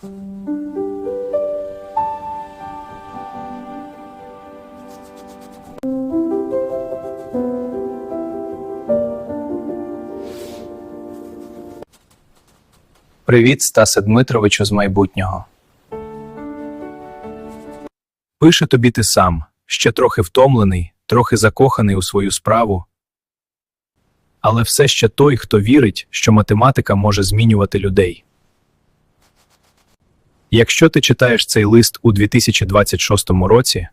Привіт, Стасе Дмитровичу з майбутнього. Пише тобі ти сам, ще трохи втомлений, трохи закоханий у свою справу. Але все ще той, хто вірить, що математика може змінювати людей. Якщо ти читаєш цей лист у 2026 році,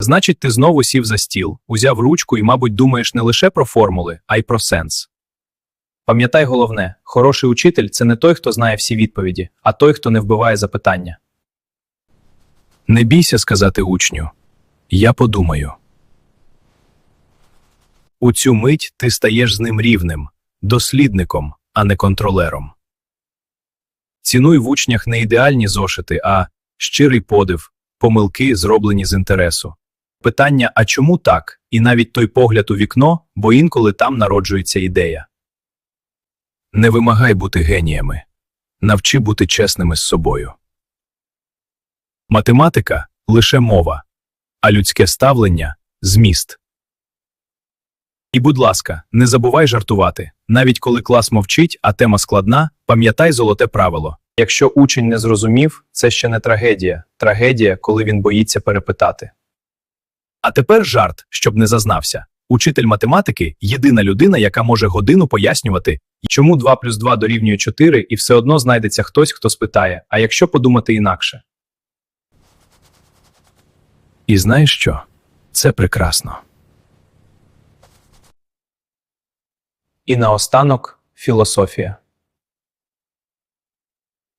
значить ти знову сів за стіл, узяв ручку і, мабуть, думаєш не лише про формули, а й про сенс. Пам'ятай головне: хороший учитель це не той, хто знає всі відповіді, а той, хто не вбиває запитання. Не бійся сказати учню. Я подумаю. У цю мить ти стаєш з ним рівним, дослідником, а не контролером. Цінуй в учнях не ідеальні зошити, а щирий подив, помилки, зроблені з інтересу. Питання, а чому так? І навіть той погляд у вікно, бо інколи там народжується ідея. Не вимагай бути геніями. Навчи бути чесними з собою. Математика лише мова, а людське ставлення зміст. І, будь ласка, не забувай жартувати. Навіть коли клас мовчить, а тема складна, пам'ятай золоте правило. Якщо учень не зрозумів, це ще не трагедія. Трагедія, коли він боїться перепитати. А тепер жарт, щоб не зазнався. Учитель математики єдина людина, яка може годину пояснювати, чому 2 плюс 2 дорівнює 4, і все одно знайдеться хтось, хто спитає, а якщо подумати інакше. І знаєш що? Це прекрасно. І наостанок філософія.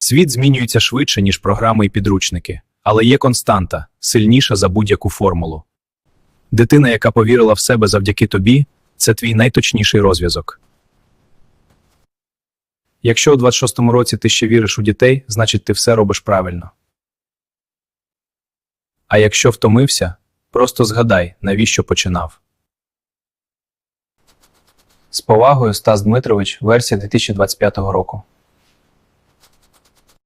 Світ змінюється швидше, ніж програми і підручники, але є константа, сильніша за будь-яку формулу. Дитина, яка повірила в себе завдяки тобі, це твій найточніший розв'язок. Якщо у 26-му році ти ще віриш у дітей, значить ти все робиш правильно. А якщо втомився, просто згадай, навіщо починав. З повагою Стас Дмитрович, версія 2025 року.